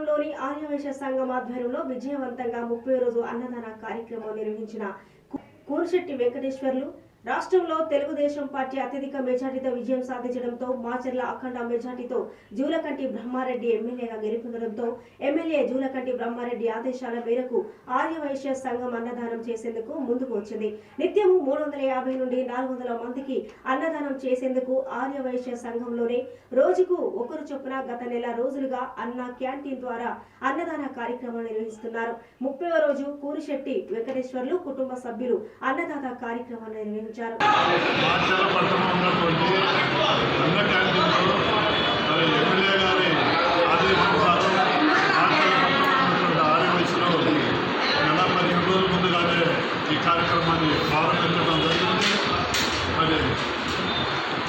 మండలంలోని ఆర్యవైశ్య సంఘం ఆధ్వర్యంలో విజయవంతంగా ముప్పై రోజు అన్నదాన కార్యక్రమం నిర్వహించిన కు- కూర్శెట్టి వెంకటేశ్వర్లు రాష్ట్రంలో తెలుగుదేశం పార్టీ అత్యధిక మెజార్టీతో విజయం సాధించడంతో మాచర్ల అఖండ మెజార్టీతో జూలకంటి బ్రహ్మారెడ్డి ఎమ్మెల్యేగా గెలుపొందడంతో ఎమ్మెల్యే జూలకంటి బ్రహ్మారెడ్డి ఆదేశాల మేరకు ఆర్యవైశ్య సంఘం అన్నదానం చేసేందుకు ముందుకు వచ్చింది. నిత్యము మూడు వందల యాభై నుండి నాలుగు వందల మందికి అన్నదానం చేసేందుకు ఆర్యవైశ్య సంఘంలోనే రోజుకు ఒకరు చొప్పున గత నెల రోజులుగా అన్న క్యాంటీన్ ద్వారా అన్నదాన కార్యక్రమం నిర్వహిస్తున్నారు. ముప్పై రోజు కూరిశెట్టి వెంకటేశ్వర్లు కుటుంబ సభ్యులు అన్నదాత కార్యక్రమాన్ని నిర్వహించారు. మాచర్ల పట్టణంలో ఉన్నటువంటి అన్న క్యాంటీన్లో మరి ఎమ్మెల్యే గారి ఆదేశానుసారం మాచర్ల పట్టణంలో ఉన్నటువంటి ఆర్య వయసులో నెల పదిహేను రోజుల ముందుగానే ఈ కార్యక్రమాన్ని ప్రారంభించడం జరిగింది మరి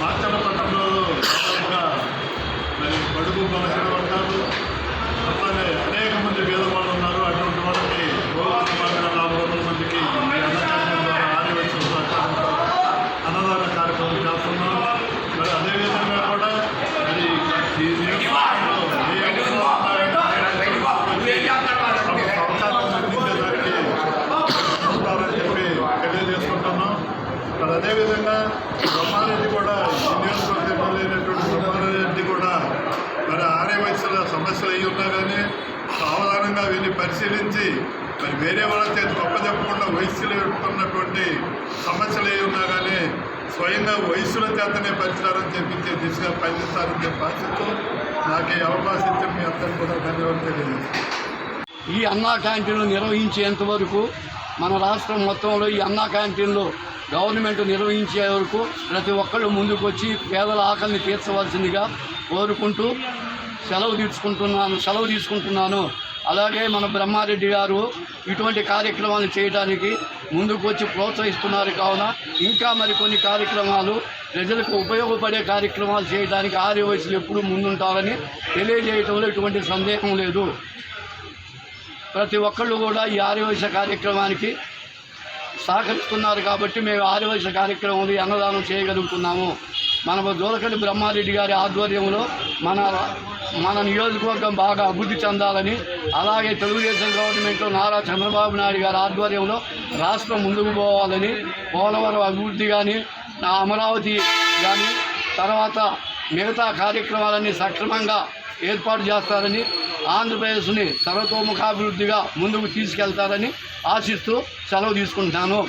మాచర్ల పట్టణంలో దాదాపుగా మరి బడుగు బలహీన వర్గాలు అట్లానే అనేక మంది పేదవాళ్ళు ఉన్నారు అటువంటి వాళ్ళకి రోజు సుమారుగా నాలుగు వందల మందికి ఈ అన్న క్యాంటీన్ ద్వారా ఆర్య వయసు సహకారంతో అన్నదాన కార్యక్రమం చేస్తున్నాం మరి అదేవిధంగా కూడా మరి ఈ నియోజకవర్గంలో ఏ అవసరాలు ఉన్నాయో సహకారం అందించేదానికి ఉంటారని చెప్పి తెలియజేసుకుంటున్నాం మరి అదేవిధంగా బ్రహ్మారెడ్డి కూడా ఈ నియోజకవర్గంలో లేనటువంటి బ్రహ్మారెడ్డి కూడా మరి ఆర్య వయసుల సమస్యలు అయి ఉన్నా కానీ సావధానంగా వీళ్ళని పరిశీలించి మరి వేరే వాళ్ళ చేతి గొప్ప చెప్పకుండా వయస్సులు ఉన్నటువంటి సమస్యలు అయి ఉన్నా కానీ స్వయంగా వయస్సుల చేతనే పరిష్కారం చేపించే దిశగా పయనిస్తారని చెప్పి ఆశిస్తూ నాకు ఈ అవకాశం ఇచ్చిన మీ అందరికీ కూడా ధన్యవాదాలు తెలియజేస్తాను ఈ అన్నా క్యాంటీన్లు నిర్వహించేంత వరకు మన రాష్ట్రం మొత్తంలో ఈ అన్నా క్యాంటీన్లు గవర్నమెంట్ నిర్వహించే వరకు ప్రతి ఒక్కళ్ళు ముందుకు వచ్చి పేదల ఆకలిని తీర్చవలసిందిగా కోరుకుంటూ సెలవు తీసుకుంటున్నాను సెలవు తీసుకుంటున్నాను. అలాగే మన బ్రహ్మారెడ్డి గారు ఇటువంటి కార్యక్రమాలు చేయడానికి ముందుకు వచ్చి ప్రోత్సహిస్తున్నారు కావున ఇంకా మరికొన్ని కార్యక్రమాలు ప్రజలకు ఉపయోగపడే కార్యక్రమాలు చేయడానికి ఆర్య వయసులు ఎప్పుడూ ముందుంటారని తెలియజేయటంలో ఎటువంటి సందేహం లేదు. ప్రతి ఒక్కళ్ళు కూడా ఈ ఆర్యవయస కార్యక్రమానికి సహకరిస్తున్నారు కాబట్టి మేము ఆర్యవైశ్య కార్యక్రమంలో అన్నదానం చేయగలుగుతున్నాము. మన దూలకడి బ్రహ్మారెడ్డి గారి ఆధ్వర్యంలో మన మన నియోజకవర్గం బాగా అభివృద్ధి చెందాలని అలాగే తెలుగుదేశం గవర్నమెంట్లో నారా చంద్రబాబు నాయుడు గారి ఆధ్వర్యంలో రాష్ట్రం ముందుకు పోవాలని పోలవరం అభివృద్ధి కానీ అమరావతి కానీ తర్వాత మిగతా కార్యక్రమాలన్నీ సక్రమంగా ఏర్పాటు చేస్తారని ఆంధ్రప్రదేశ్ని సర్వతోముఖాభివృద్ధిగా ముందుకు తీసుకెళ్తారని ఆశిస్తూ సెలవు తీసుకుంటున్నాను.